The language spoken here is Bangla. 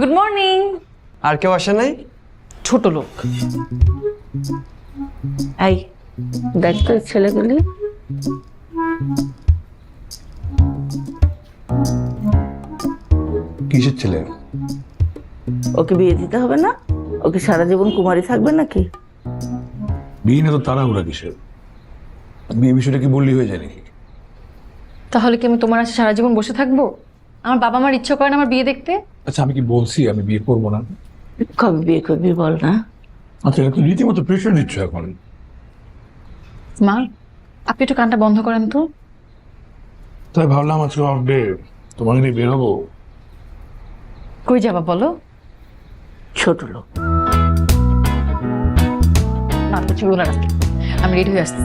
গুড মর্নিং আর কেউ আসে নাই? ছোট লোক। এই দেখ তো ছেলেগুলি। কিসের ছেলে? ওকে বিয়ে দিতে হবে না? ওকে সারা জীবন কুমারী থাকবে নাকি? বিয়ে নিয়ে তো তাড়াহুড়া কিসের? বিয়ে বিষয়টা কি বললি হয়ে যায় নাকি? তাহলে কি আমি তোমার আছে সারা জীবন বসে থাকব? আমার বাবা মার ইচ্ছে করে না আমার বিয়ে দেখতে? আচ্ছা আমি কি বলছি? আমি বিয়ে করব না? কবে বিয়ে করবি বল না। আচ্ছা এটা তো রীতিমতো প্রেশার দিচ্ছ এখন। মা আপনি একটু কানটা বন্ধ করেন তো। তাই ভাবলাম আজকে ভাববে তোমাকে নিয়ে বেরোবো। কই যাবা বলো? ছোট লোক। না তো আমি রেডি হয়ে আসছি